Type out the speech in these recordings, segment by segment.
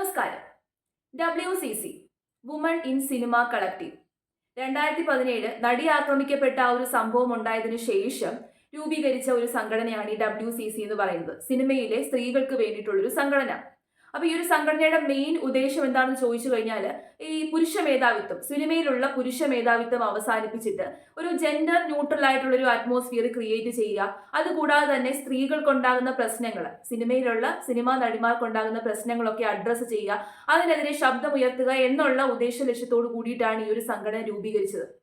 നമസ്കാരം. W C C woman in cinema collective രണ്ടായിരത്തി പതിനേഴ് നടി ആക്രമിക്കപ്പെട്ട ഒരു സംഭവം ഉണ്ടായതിനു ശേഷം രൂപീകരിച്ച ഒരു സംഘടനയാണ് ഈ ഡബ്ല്യു സി സി എന്ന് പറയുന്നത്. സിനിമയിലെ സ്ത്രീകൾക്ക് വേണ്ടിയിട്ടുള്ളൊരു സംഘടന. അപ്പൊ ഈ ഒരു സംഘടനയുടെ മെയിൻ ഉദ്ദേശം എന്താണെന്ന് ചോദിച്ചു കഴിഞ്ഞാൽ ഈ പുരുഷ മേധാവിത്വം സിനിമയിലുള്ള പുരുഷ മേധാവിത്വം അവസാനിപ്പിച്ചിട്ട് ഒരു ജെൻഡർ ന്യൂട്രൽ ആയിട്ടുള്ള ഒരു അറ്റ്മോസ്ഫിയർ ക്രിയേറ്റ് ചെയ്യുക. അതുകൂടാതെ തന്നെ സ്ത്രീകൾക്കുണ്ടാകുന്ന പ്രശ്നങ്ങൾ സിനിമയിലുള്ള സിനിമാ നടിമാർക്കുണ്ടാകുന്ന പ്രശ്നങ്ങളൊക്കെ അഡ്രസ്സ് ചെയ്യുക. അതിനെതിരെ ശബ്ദമുയർത്തുക എന്നുള്ള ഉദ്ദേശ ലക്ഷ്യത്തോട് കൂടിയിട്ടാണ് ഈ ഒരു സംഘടന രൂപീകരിച്ചത്.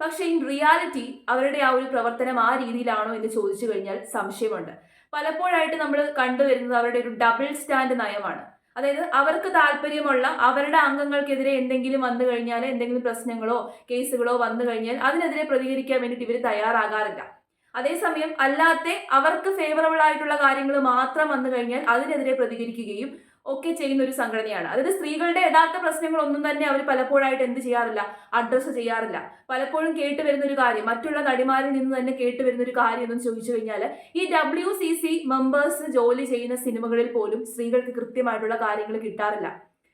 പക്ഷേ ഇൻ റിയാലിറ്റി അവരുടെ ആ ഒരു പ്രവർത്തനം ആ രീതിയിലാണോ എന്ന് ചോദിച്ചു കഴിഞ്ഞാൽ സംശയമുണ്ട്. പലപ്പോഴായിട്ട് നമ്മൾ കണ്ടുവരുന്നത് അവരുടെ ഒരു ഡബിൾ സ്റ്റാൻഡ് നയമാണ്. അതായത് അവർക്ക് താല്പര്യമുള്ള അവരുടെ അംഗങ്ങൾക്കെതിരെ എന്തെങ്കിലും വന്നു കഴിഞ്ഞാൽ എന്തെങ്കിലും പ്രശ്നങ്ങളോ കേസുകളോ വന്നു കഴിഞ്ഞാൽ അതിനെതിരെ പ്രതികരിക്കാൻ വേണ്ടിയിട്ട് ഇവർ തയ്യാറാകാറില്ല. അതേസമയം അല്ലാത്ത അവർക്ക് ഫേവറബിൾ ആയിട്ടുള്ള കാര്യങ്ങൾ മാത്രം വന്നു കഴിഞ്ഞാൽ അതിനെതിരെ പ്രതികരിക്കുകയും ഒക്കെ ചെയ്യുന്ന ഒരു സംഘടനയാണ്. അതായത് സ്ത്രീകളുടെ യഥാർത്ഥ പ്രശ്നങ്ങളൊന്നും തന്നെ അവർ പലപ്പോഴായിട്ട് എന്ത് ചെയ്യാറില്ല അഡ്രസ്സ് ചെയ്യാറില്ല. പലപ്പോഴും കേട്ട് വരുന്ന ഒരു കാര്യം മറ്റുള്ള നടിമാരിൽ നിന്ന് തന്നെ കേട്ട് വരുന്ന ഒരു കാര്യം എന്ന് ചോദിച്ചു കഴിഞ്ഞാൽ ഈ ഡബ്ല്യു സി സി മെമ്പേഴ്സ് ജോലി ചെയ്യുന്ന സിനിമകളിൽ പോലും സ്ത്രീകൾക്ക് കൃത്യമായിട്ടുള്ള കാര്യങ്ങൾ കിട്ടാറില്ല.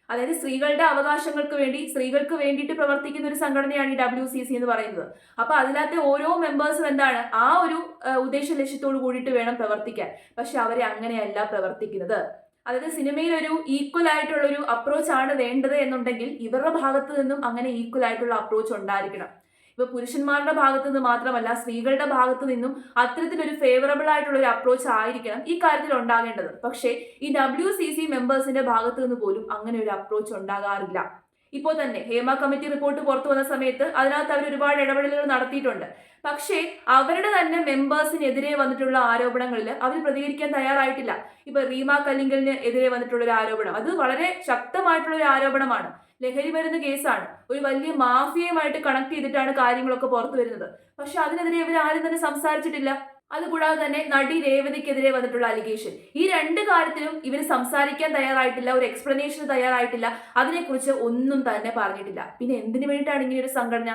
അതായത് സ്ത്രീകളുടെ അവകാശങ്ങൾക്ക് വേണ്ടി സ്ത്രീകൾക്ക് വേണ്ടിയിട്ട് പ്രവർത്തിക്കുന്ന ഒരു സംഘടനയാണ് ഈ ഡബ്ല്യു സി സി എന്ന് പറയുന്നത്. അപ്പൊ അതിനകത്തെ ഓരോ മെമ്പേഴ്സും എന്താണ്? ആ ഒരു ഉദ്ദേശ ലക്ഷ്യത്തോട് കൂടിയിട്ട് വേണം പ്രവർത്തിക്കാൻ. പക്ഷെ അവരെ അങ്ങനെയല്ല പ്രവർത്തിക്കുന്നത്. അതായത് സിനിമയിൽ ഒരു ഈക്വൽ ആയിട്ടുള്ള ഒരു അപ്രോച്ച് ആണ് വേണ്ടത് എന്നുണ്ടെങ്കിൽ ഇവരുടെ ഭാഗത്തു നിന്നും അങ്ങനെ ഈക്വൽ ആയിട്ടുള്ള അപ്രോച്ച് ഉണ്ടായിരിക്കണം. ഇപ്പൊ പുരുഷന്മാരുടെ ഭാഗത്തു നിന്ന് മാത്രമല്ല സ്ത്രീകളുടെ ഭാഗത്തു നിന്നും അത്തരത്തിലൊരു ഫേവറബിൾ ആയിട്ടുള്ള ഒരു അപ്രോച്ച് ആയിരിക്കണം ഈ കാര്യത്തിൽ ഉണ്ടാകേണ്ടത്. പക്ഷേ ഈ ഡബ്ല്യു സി സി മെമ്പേഴ്സിന്റെ ഭാഗത്തു നിന്ന് പോലും അങ്ങനെ ഒരു അപ്രോച്ച് ഉണ്ടാകാറില്ല. ഇപ്പോൾ തന്നെ ഹേമ കമ്മിറ്റി റിപ്പോർട്ട് പുറത്തു വന്ന സമയത്ത് അതിനകത്ത് അവർ ഒരുപാട് ഇടപെടലുകൾ നടത്തിയിട്ടുണ്ട്. പക്ഷേ അവരുടെ തന്നെ മെമ്പേഴ്സിനെതിരെ വന്നിട്ടുള്ള ആരോപണങ്ങളിൽ അവർ പ്രതികരിക്കാൻ തയ്യാറായിട്ടില്ല. ഇപ്പൊ റീമ കല്ലിങ്കലിന് എതിരെ വന്നിട്ടുള്ള ഒരു ആരോപണം. അത് വളരെ ശക്തമായിട്ടുള്ള ഒരു ആരോപണമാണ്. ലഹരി മരുന്ന് കേസാണ്. ഒരു വലിയ മാഫിയയുമായിട്ട് കണക്ട് ചെയ്തിട്ടാണ് കാര്യങ്ങളൊക്കെ പുറത്തു വരുന്നത്. പക്ഷെ അതിനെതിരെ ഇവർ ആരും തന്നെ സംസാരിച്ചിട്ടില്ല. അതുകൂടാതെ തന്നെ നടി രേവതിക്കെതിരെ വന്നിട്ടുള്ള അലിഗേഷൻ ഈ രണ്ട് കാര്യത്തിലും ഇവർ സംസാരിക്കാൻ തയ്യാറായിട്ടില്ല ഒരു എക്സ്പ്ലനേഷൻ തയ്യാറായിട്ടില്ല. അതിനെക്കുറിച്ച് ഒന്നും തന്നെ പറഞ്ഞിട്ടില്ല. പിന്നെ എന്തിനു വേണ്ടിയിട്ടാണ് ഇങ്ങനെ ഒരു സംഘടന?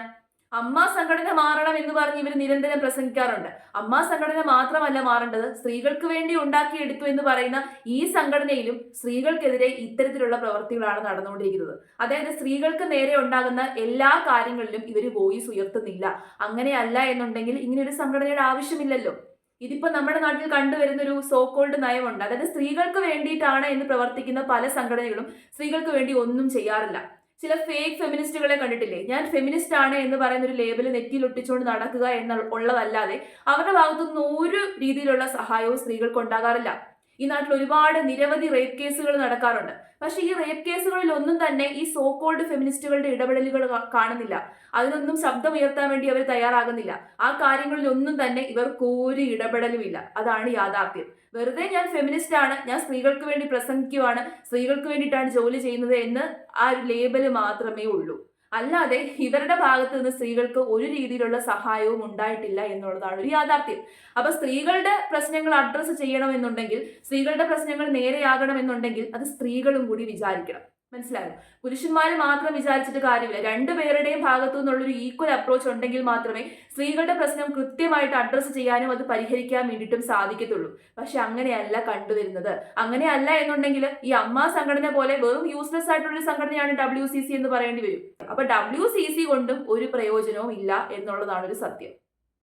അമ്മ സംഘടന മാറണം എന്ന് പറഞ്ഞ് ഇവർ നിരന്തരം പ്രസംഗിക്കാറുണ്ട്. അമ്മ സംഘടന മാത്രമല്ല മാറേണ്ടത് സ്ത്രീകൾക്ക് വേണ്ടി ഉണ്ടാക്കിയെടുത്തു എന്ന് പറയുന്ന ഈ സംഘടനയിലും സ്ത്രീകൾക്കെതിരെ ഇത്തരത്തിലുള്ള പ്രവൃത്തികളാണ് നടന്നുകൊണ്ടിരിക്കുന്നത്. അതായത് സ്ത്രീകൾക്ക് നേരെ ഉണ്ടാകുന്ന എല്ലാ കാര്യങ്ങളിലും ഇവർ വോയിസ് ഉയർത്തുന്നില്ല. അങ്ങനെയല്ല എന്നുണ്ടെങ്കിൽ ഇങ്ങനെ ഒരു സംഘടനയുടെ ആവശ്യമില്ലല്ലോ. ഇതിപ്പോ നമ്മുടെ നാട്ടിൽ കണ്ടുവരുന്ന ഒരു സോ കോൾഡ് നയമുണ്ട്. അതായത് സ്ത്രീകൾക്ക് വേണ്ടിയിട്ടാണ് എന്ന് പ്രവർത്തിക്കുന്ന പല സംഘടനകളും സ്ത്രീകൾക്ക് വേണ്ടി ഒന്നും ചെയ്യാറില്ല. ചില ഫേക്ക് ഫെമിനിസ്റ്റുകളെ കണ്ടിട്ടില്ലേ? ഞാൻ ഫെമിനിസ്റ്റ് ആണ് എന്ന് പറയുന്ന ഒരു ലേബൽ നെറ്റിയിൽ ഒട്ടിച്ചുകൊണ്ട് നടക്കുക എന്ന ഉള്ളതല്ലാതെ അവരുടെ ഭാഗത്തുനിന്ന് ഒരു രീതിയിലുള്ള സഹായവും സ്ത്രീകൾക്ക് ഉണ്ടാകാറില്ല. ഈ നാട്ടിൽ ഒരുപാട് നിരവധി റേപ്പ് കേസുകൾ നടക്കാറുണ്ട്. പക്ഷേ ഈ റേപ്പ് കേസുകളിൽ ഒന്നും തന്നെ ഈ സോ കോൾഡ് ഫെമിനിസ്റ്റുകളുടെ ഇടപെടലുകൾ കാണുന്നില്ല. അതിനൊന്നും ശബ്ദം ഉയർത്താൻ വേണ്ടി അവർ തയ്യാറാകുന്നില്ല. ആ കാര്യങ്ങളിൽ ഒന്നും തന്നെ ഇവർക്ക് ഒരു ഇടപെടലുമില്ല. അതാണ് യാഥാർത്ഥ്യം. വെറുതെ ഞാൻ ഫെമിനിസ്റ്റ് ആണ് ഞാൻ സ്ത്രീകൾക്ക് വേണ്ടി പ്രസംഗിക്കുവാണ് സ്ത്രീകൾക്ക് വേണ്ടിയിട്ടാണ് ജോലി ചെയ്യുന്നത് എന്ന് ആ ഒരു ലേബൽ മാത്രമേ ഉള്ളൂ. അല്ലാതെ ഇവരുടെ ഭാഗത്ത് നിന്ന് സ്ത്രീകൾക്ക് ഒരു രീതിയിലുള്ള സഹായവും ഉണ്ടായിട്ടില്ല എന്നുള്ളതാണ് ഒരു യാഥാർത്ഥ്യം. അപ്പൊ സ്ത്രീകളുടെ പ്രശ്നങ്ങൾ അഡ്രസ്സ് ചെയ്യണമെന്നുണ്ടെങ്കിൽ സ്ത്രീകളുടെ പ്രശ്നങ്ങൾ നേരെയാകണമെന്നുണ്ടെങ്കിൽ അത് സ്ത്രീകളും കൂടി വിചാരിക്കണം. മനസ്സിലായോ? പുരുഷന്മാർ മാത്രം വിചാരിച്ചിട്ട് കാര്യമില്ല. രണ്ടുപേരുടെയും ഭാഗത്തു നിന്നുള്ളൊരു ഈക്വൽ അപ്രോച്ച് ഉണ്ടെങ്കിൽ മാത്രമേ സ്ത്രീകളുടെ പ്രശ്നം കൃത്യമായിട്ട് അഡ്രസ്സ് ചെയ്യാനും അത് പരിഹരിക്കാൻ വേണ്ടിയിട്ടും സാധിക്കത്തുള്ളൂ. പക്ഷെ അങ്ങനെയല്ല കണ്ടുവരുന്നത്. അങ്ങനെയല്ല എന്നുണ്ടെങ്കിൽ ഈ അമ്മ സംഘടന പോലെ വെറും യൂസ്ലെസ് ആയിട്ടുള്ള ഒരു സംഘടനയാണ് ഡബ്ല്യു സി സി എന്ന് പറയേണ്ടി വരും. അപ്പൊ ഡബ്ല്യു സി സി കൊണ്ടും ഒരു പ്രയോജനവും ഇല്ല എന്നുള്ളതാണ് ഒരു സത്യം.